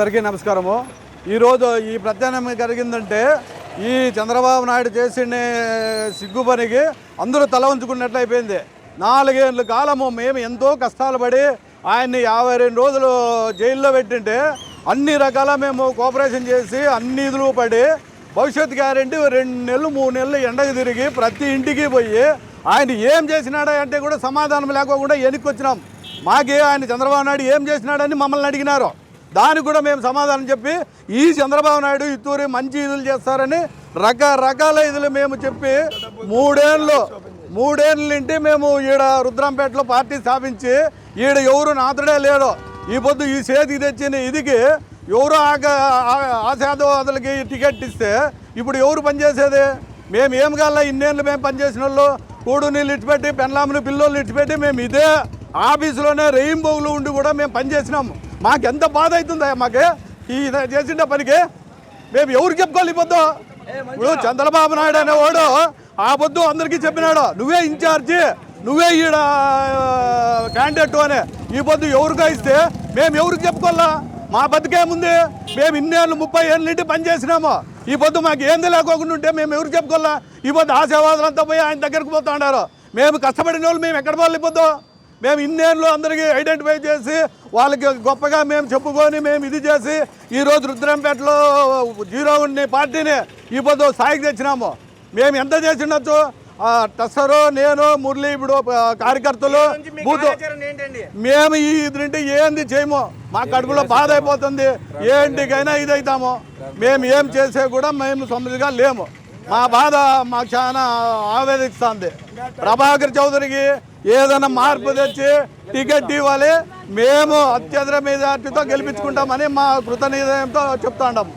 అందరికీ నమస్కారము. ఈరోజు ఈ ప్రత్యామ్నాయం జరిగిందంటే ఈ చంద్రబాబు నాయుడు చేసిన సిగ్గు పనికి అందరూ తల ఉంచుకున్నట్లు అయిపోయింది. నాలుగేళ్ళ కాలము మేము ఎంతో కష్టాలు పడి ఆయన్ని యాభై రెండు రోజులు జైల్లో పెట్టింటే అన్ని రకాల మేము కోఆపరేషన్ చేసి అన్ని ఇదులు పడి భవిష్యత్ గ్యారెంటీ రెండు నెలలు మూడు నెలలు ఎండకు తిరిగి ప్రతి ఇంటికి పోయి ఆయన ఏం చేసినాడా అంటే కూడా సమాధానం లేకోకుండా వెనక్కి వచ్చినాం. మాకే ఆయన చంద్రబాబు నాయుడు ఏం చేసినాడని మమ్మల్ని అడిగినారు. దానికి కూడా మేము సమాధానం చెప్పి ఈ చంద్రబాబు నాయుడు ఇతూరి మంచి ఇదులు చేస్తారని రకరకాల ఇదులు మేము చెప్పి మూడేళ్ళు మూడేళ్ళు నుండి మేము ఈడ రుద్రంపేటలో పార్టీ స్థాపించి ఈడ ఎవరు నాతుడే లేడు. ఈ పొద్దు ఈ చేతికి తెచ్చిన ఇదికి ఎవరు ఆశాదవాదులకి టికెట్ ఇస్తే ఇప్పుడు ఎవరు పనిచేసేది? మేము ఏం కాల ఇన్నేళ్ళు మేము పనిచేసిన వాళ్ళు కూడు నీళ్ళు ఇచ్చిపెట్టి పెన్లాములు పిల్లోళ్ళు ఇచ్చిపెట్టి మేము ఇదే ఆఫీసులోనే రెయింబోగులు ఉండి కూడా మేము పనిచేసినాము. మాకు ఎంత బాధ అవుతుందా మాకు? ఈ చేసిన పనికి. మేము ఎవరికి చెప్పుకోవాలి పొద్దు? ఇప్పుడు చంద్రబాబు నాయుడు అనేవాడు ఆ పొద్దు అందరికీ చెప్పినాడు నువ్వే ఇన్ఛార్జి నువ్వే ఈడ క్యాండిడేట్ అని. ఈ పొద్దు ఎవరిగా ఇస్తే మేము ఎవరికి చెప్పుకోవాలా? మా బతికేముంది మేము ఇన్నేళ్ళు ముప్పై ఏళ్ళ నుండి పనిచేసినాము ఈ పొద్దు మాకు ఏంది లేకోకుండా ఉంటే మేము ఎవరికి చెప్పుకోవాలా? ఈ పొద్దు ఆశావాదులంతా పోయి ఆయన దగ్గరికి పోతా ఉన్నారు. మేము కష్టపడిన వాళ్ళు మేము ఎక్కడ పోవాలి పొద్దు? మేము ఇన్నేళ్ళు అందరికీ ఐడెంటిఫై చేసి వాళ్ళకి గొప్పగా మేము చెప్పుకొని మేము ఇది చేసి ఈరోజు రుద్రంపేటలో జీరో ఉన్న పార్టీని ఈ పొద్దు స్థాయికి తెచ్చినాము. మేము ఎంత చేసి ఉండొచ్చు ఆ, టస్సరు నేను మురళి ఇప్పుడు కార్యకర్తలు బూత్ ఏంటండి? మేము ఈ ఇది నుండి ఏంది చేయము? మా కడుపులో బాధ అయిపోతుంది. ఏంటికైనా ఇది అవుతాము మేము ఏం చేసే కూడా మేము సొమ్మిదిగా లేము. మా బాధ మాకు చాలా ఆవేదిస్తుంది. ప్రభాకర్ చౌదరికి ఏదైనా మార్పు తెచ్చి టికెట్ ఇవ్వాలి. మేము అత్యధిక మీద గెలిపించుకుంటామని మా కృతనిధయంతో చెప్తా ఉన్నాం